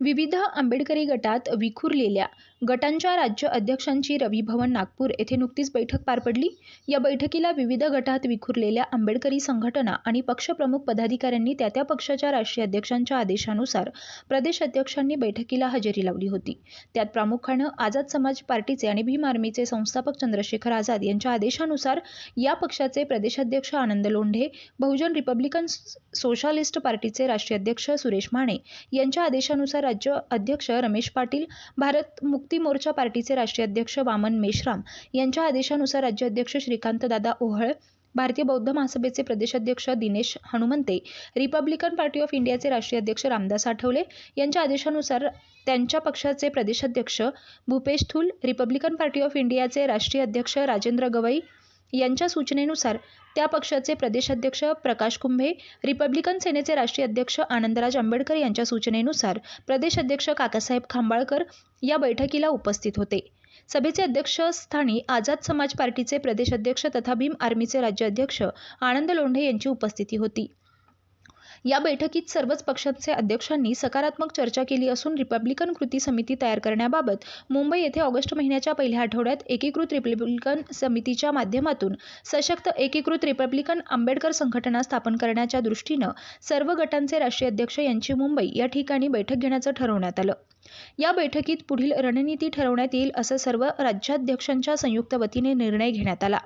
विविध आंबेडकरी गटात विखुरलेल्या गटांच्या राज्य अध्यक्षांची रवी भवन नागपूर येथे नुकतीच बैठक पार पडली. या बैठकीला विविध गटात विखुरलेल्या आंबेडकरी संघटना आणि पक्षप्रमुख पदाधिकाऱ्यांनी त्या त्या पक्षाच्या राष्ट्रीय अध्यक्षांच्या आदेशानुसार प्रदेश अध्यक्षांनी बैठकीला हजेरी लावली होती. त्यात प्रामुख्यानं आझाद समाज पार्टीचे आणि भीम आर्मीचे संस्थापक चंद्रशेखर आझाद यांच्या आदेशानुसार या पक्षाचे प्रदेशाध्यक्ष आनंद लोंढे बहुजन रिपब्लिकन सोशालिस्ट पार्टीचे राष्ट्रीय अध्यक्ष सुरेश माने यांच्या आदेशानुसार राज्य अध्यक्ष रमेश पाटील भारत मुक्ती मोर्चा पार्टीचे राष्ट्रीय अध्यक्ष वामन मेश्राम यांच्या आदेशानुसार राज्य अध्यक्ष श्रीकांत दादा ओहळ भारतीय बौद्ध महासभेचे प्रदेशाध्यक्ष Dinesh Hanumante Republican Party of इंडियाचे राष्ट्रीय अध्यक्ष रामदास आठवले यांच्या आदेशानुसार त्यांच्या पक्षाचे प्रदेशाध्यक्ष Bhupesh Thul Republican Party of इंडियाचे राष्ट्रीय अध्यक्ष राजेंद्र गवई यांच्या सूचनेनुसार त्या पक्षाचे प्रदेशाध्यक्ष प्रकाश कुंभे रिपब्लिकन सेनेचे राष्ट्रीय अध्यक्ष आनंदराज आंबेडकर यांच्या सूचनेनुसार प्रदेश अध्यक्ष काकासाहेब खांबाळकर या बैठकीला उपस्थित होते. सभेचे अध्यक्षस्थानी आझाद समाज पार्टीचे प्रदेश अध्यक्ष तथा भीम आर्मीचे राज्याध्यक्ष आनंद लोंढे यांची उपस्थिती होती. या बैठकीत सर्वच पक्षांचे अध्यक्षांनी सकारात्मक चर्चा केली असून रिपब्लिकन कृती समिती तयार करण्याबाबत मुंबई येथे ऑगस्ट महिन्याच्या पहिल्या आठवड्यात एकीकृत रिपब्लिकन समितीच्या माध्यमातून सशक्त एकीकृत रिपब्लिकन आंबेडकर संघटना स्थापन करण्याच्या दृष्टीनं सर्व गटांचे राष्ट्रीय अध्यक्ष यांची मुंबई या ठिकाणी बैठक घेण्याचं ठरवण्यात आलं. या बैठकीत पुढील रणनीती ठरवण्यात येईल असं सर्व राज्याध्यक्षांच्या संयुक्त वतीने निर्णय घेण्यात आला.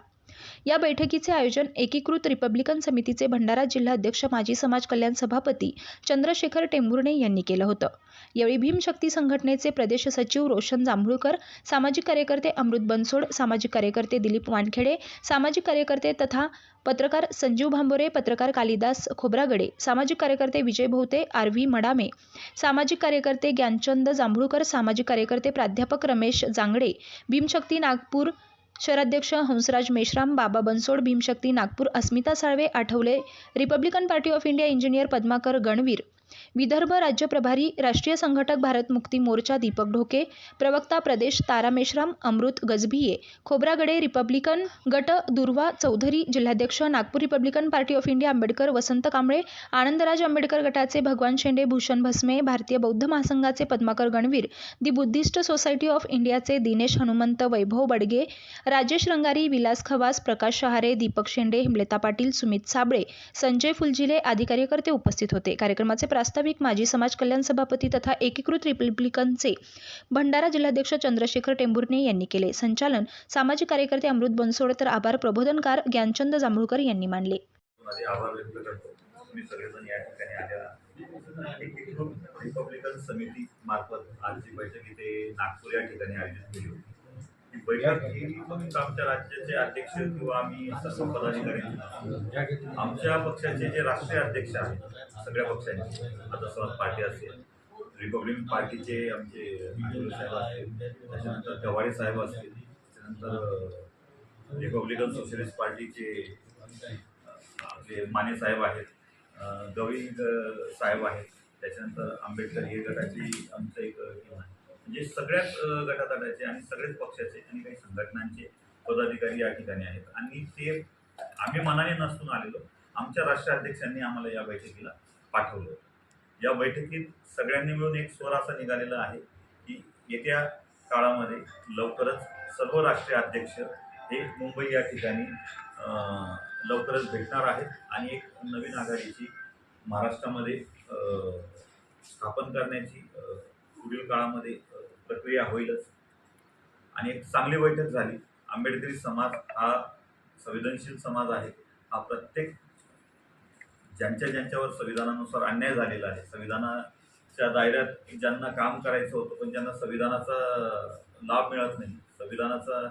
या बैठकीचे आयोजन एकीकृत रिपब्लिकन समितीचे भंडारा जिल्हा अध्यक्ष माजी समाज कल्याण सभापती चंद्रशेखर टेंभुर्णे यांनी केलं होतं. यावेळी भीमशक्ती संघटनेचे प्रदेश सचिव रोशन जांभूळकर सामाजिक कार्यकर्ते अमृत बनसोड सामाजिक कार्यकर्ते दिलीप वानखेडे सामाजिक कार्यकर्ते तथा पत्रकार संजीव भांबोरे पत्रकार कालिदास खोब्रागडे सामाजिक कार्यकर्ते विजय भोवते आर व्ही मडामे सामाजिक कार्यकर्ते ज्ञानचंद जांभूळकर सामाजिक कार्यकर्ते प्राध्यापक रमेश जांगडे भीमशक्ती नागपूर शहराध्यक्ष Hansraj Meshram Baba Bansod Bhimshakti Nagpur Asmita Salve Athawale Republican Party of India engineer Padmakar Ganvir Vidarbha राज्य प्रभारी राष्ट्रीय संघटक भारत मुक्ती मोर्चा दीपक ढोके प्रवक्ता प्रदेश तारा मेश्राम अमृत गजभिये खोब्रागडे रिपब्लिकन गट दुर्वा चौधरी जिल्हाध्यक्ष Nagpur Republican Party of India Ambedkar Vasant Kamble Anandraj Ambedkar गटाचे भगवान शेंडे भूषण भस्मे भारतीय बौद्ध महासंघाचे Padmakar Ganvir the Buddhist Society of इंडियाचे दिनेश हनुमंत वैभव बडगे राजेश रंगारी विलास खवास प्रकाश शहारे दीपक शेंडे हिमलेता पाटील सुमित साबळे संजय फुलजिले आदी कार्यकर्ते उपस्थित होते. कार्यक्रमाचे प्रास्ताविक माजी समाज कल्याण सभापती तथा एकीकृत रिपब्लिकनचे भंडारा जिल्हाध्यक्ष चंद्रशेखर टेंभुर्णे यांनी केले. संचालन सामाजिक कार्यकर्ते अमृत बनसोड तर आभार प्रबोधनकार ज्ञानचंद जांभूळकर यांनी मानले. एकीकृत रिपब्लिकन समिती मार्फत आजची बैठक इथे नागपूर या ठिकाणी आयोजित केली होती. बैठक ही फक्त आमच्या राज्याचे अध्यक्ष किंवा आम्ही सर्व पदाधिकारी आमच्या पक्षाचे जे राष्ट्रीय अध्यक्ष आहेत सगळ्या पक्षांचे आता समाज पार्टी असेल रिपब्लिकन पार्टीचे आमचे साहेब असतील त्याच्यानंतर गवाडे साहेब असतील त्याच्यानंतर रिपब्लिकन सोशलिस्ट पार्टीचे आपले माने साहेब आहेत अं, साहेब आहेत त्याच्यानंतर आंबेडकर हे गटाची आमचं एक टीम आहे. म्हणजे सगळ्याच अं, गटातटाचे आणि सगळेच पक्षाचे आणि काही संघटनांचे पदाधिकारी या ठिकाणी आहेत. आणि ते आम्ही मनाने नसून आलेलो. आमच्या राष्ट्राध्यक्षांनी आम्हाला या बैठकीला पाठवलं. या बैठकीत सगळ्यांनी मिळून एक स्वर असा निघालेला आहे की येत्या काळामध्ये लवकरच सर्व राष्ट्रीय अध्यक्ष हे मुंबई या ठिकाणी लवकरच भेटणार आहेत. आणि एक नवीन आघाडीची महाराष्ट्रामध्ये स्थापन करण्याची पुढील काळामध्ये प्रक्रिया होईलच. आणि एक चांगली बैठक झाली. आंबेडकरी समाज हा संवेदनशील समाज आहे. हा प्रत्येक ज्यांच्या ज्यांच्यावर संविधानानुसार अन्याय झालेला आहे. संविधानाच्या दायऱ्यात ज्यांना काम करायचं होतं पण ज्यांना संविधानाचा लाभ मिळत नाही. संविधानाचा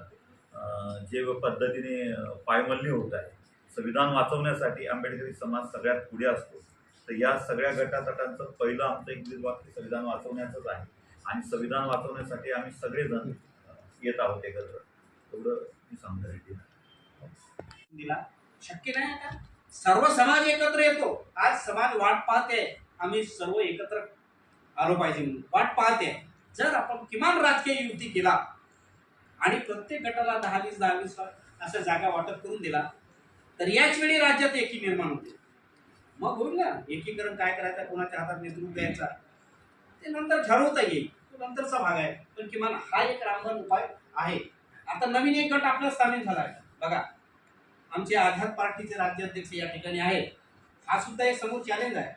जे पद्धतीने पायमल्ली होत आहे. संविधान वाचवण्यासाठी आंबेडकरी समाज सगळ्यात पुढे असतो. तर या सगळ्या गटातटांचं पहिलं आमचं एक वाक्य संविधान वाचवण्याचंच आहे. आणि संविधान वाचवण्यासाठी आम्ही सगळेजण येत आहोत एकत्र. एवढं मी सांगतो दिला. शक्य नाही का सर्व समाज एकत्र येतो. आज समाज वाट पाहते. आम्ही सर्व एकत्र आलो पाहिजे म्हणून. वाट पाहते. जर आपण किमान राजकीय युती केला आणि प्रत्येक गटाला दहा वीस दहा वीस अशा जागा वाटप करून दिला तर याच वेळी राज्यात एकी निर्माण होते मग होईल ना. एकीकरण काय करायचं? कोणाच्या हातात नेतृत्व द्यायचा? ते नंतर ठरवता येईल. तो नंतरचा भाग आहे. पण किमान हा एक रामबन उपाय आहे. आता नवीन एक गट आपला स्थानिक झाला आहे. बघा. आमचे आझाद पार्टीचे राज्याध्यक्ष या ठिकाणी आहेत. हा सुद्धा एक समोर चॅलेंज आहे.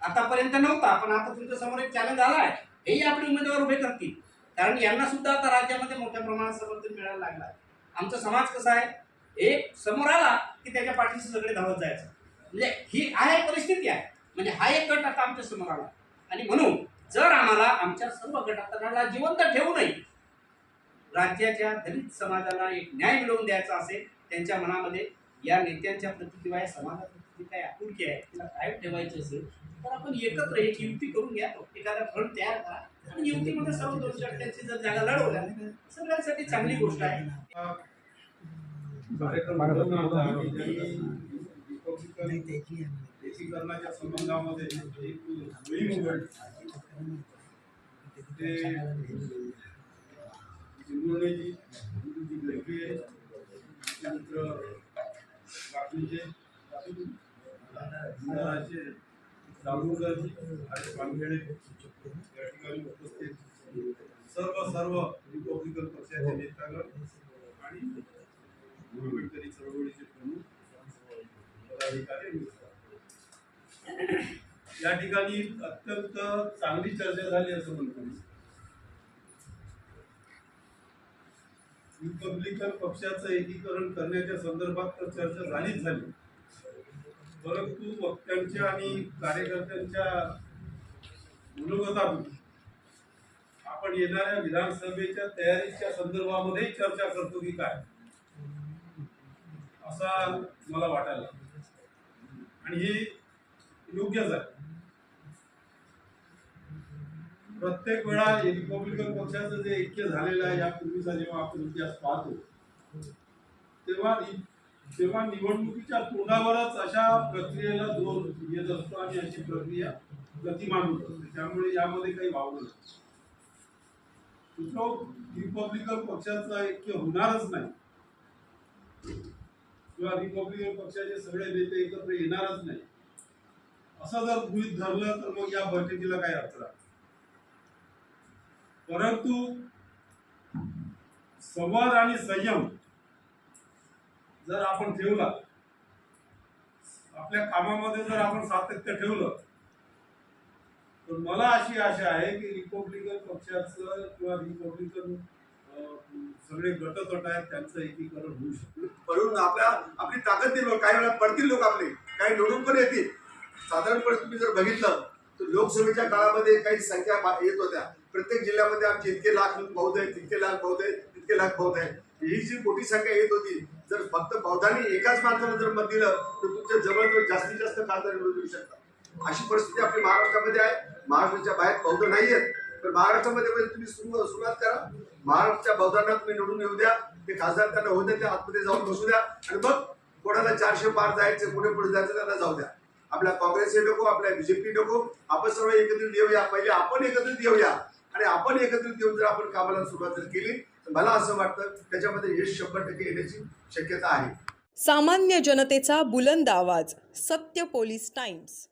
आतापर्यंत नव्हता पण आता तुमच्यासमोर एक चॅलेंज आला आहे. हेही आपले उमेदवार उभे करतील. कारण यांना सुद्धा आता राज्यामध्ये मोठ्या प्रमाणात समर्थन मिळायला लागलं आहे. आमचा समाज कसा आहे? एक समोर आला की त्याच्या पाठीशी सगळे धावत जायचं. म्हणजे ही आहे परिस्थिती आहे. म्हणजे हा एक गट आता आमच्यासमोर आला. आणि म्हणून जर आम्हाला आमच्या सर्व गटातला जिवंत ठेवू नये राज्याच्या दलित समाजाला एक न्याय मिळवून द्यायचा असेल त्यांच्या मनामध्ये या नेत्यांच्या प्रति किंवा या समाजाप्रती जी काही आपुलकी आहे तिला कायम ठेवायची असेल तर आपण एकत्र एक युती करून घ्या एखादा फंड तयार करा. आणि युतीमध्ये सर्व दोनशे अठ्ठ्याऐंशी जर जागा लढवल्या सगळ्यांसाठी चांगली गोष्ट आहे. कार्यक्रम एकीकरणाच्या संबंधामध्ये ते गुरुजी बेडके त्यानंतर बाकीचे मंडळाचे जांभूळकरजी आणि पानखेडे या ठिकाणी उपस्थित. सर्व सर्व रिपब्लिकन पक्षाचे नेतागण आणि चळवळीचे प्रमुख या ठिकाणी अत्यंत चांगली चर्चा झाली असं म्हणतो रिपब्लिकन पक्षाचं एकीकरण करण्याच्या संदर्भात तर चर्चा झालीच झाली. परंतु वक्त्यांच्या आणि कार्यकर्त्यांच्या मनोगतातून आपण येणाऱ्या विधानसभेच्या तयारीच्या संदर्भामध्ये चर्चा करतो की काय? असा मला वाटायला आणि हे योग्यच आहे. प्रत्येक वेळा रिपब्लिकन पक्षाचं जे ऐक्य झालेलं आहे यापूर्वीचा जेव्हा आपण इतिहास पाहतो तेव्हा तेव्हा निवडणुकीच्या तोंडावरच अशा प्रक्रियेला जोर येत असतो आणि अशी प्रक्रिया गतिमान होत असते. त्यामुळे यामध्ये काही वावलं नाही. दुसरं रिपब्लिकन पक्षाचं ऐक्य होणारच नाही. किंवा रिपब्लिकन पक्षाचे सगळे नेते एकत्र येणारच नाही. असं जर गृहित धरलं तर मग या बैठकीला काही अर्थ परंतु संवाद आणि संयम जर आपण ठेवला आपल्या कामामध्ये जर आपण सातत्य ठेवलं तर मला अशी आशा आहे की रिपब्लिकन पक्षाचं किंवा रिपब्लिकन सगळे गटतट आहेत त्यांचं एकीकरण होऊ शकतं. म्हणून आपल्या आपली ताकद निर्माण काही वेळा पडतील लोक आपले काही निवडून पण येतील. साधारणपणे तुम्ही जर बघितलं तर लोकसभेच्या काळामध्ये काही संख्या येत होत्या. प्रत्येक जिल्ह्यामध्ये आमचे इतके लाख बौद्ध आहेत तितके लाख बौद्ध आहेत तितके लाख बौद्ध आहेत. ही जी मोठी संख्या येत होती जर फक्त बौद्धांनी एकाच माणसाला जर मत दिलं तर तुमच्या जवळजवळ जास्तीत जास्त खासदार निवडून येऊ शकतात. अशी परिस्थिती आपली महाराष्ट्रामध्ये आहे. महाराष्ट्राच्या बाहेर बौद्ध नाही आहेत तर महाराष्ट्रामध्ये म्हणजे तुम्ही सुरु- सुरुवात करा. महाराष्ट्राच्या बौद्धांना तुम्ही निवडून येऊ द्या. ते खासदार त्यांना होऊ द्या त्या आतमध्ये जाऊन बसू द्या. आणि मग कोणाला चारशे पार जायचे पुढे पुढे जायचं त्यांना जाऊ द्या. आपल्या काँग्रेसचे नको आपल्या बीजेपी नको. आपण सर्व एकत्रित येऊया. पहिले आपण एकत्रित येऊया. आणि आपण एकत्रित येऊन जर आपण कामाला सुरुवात जर केली तर मला असं वाटतं त्याच्यामध्ये यश शंभर टक्के येण्याची शक्यता आहे. सामान्य जनतेचा बुलंद आवाज सत्य पोलीस टाइम्स.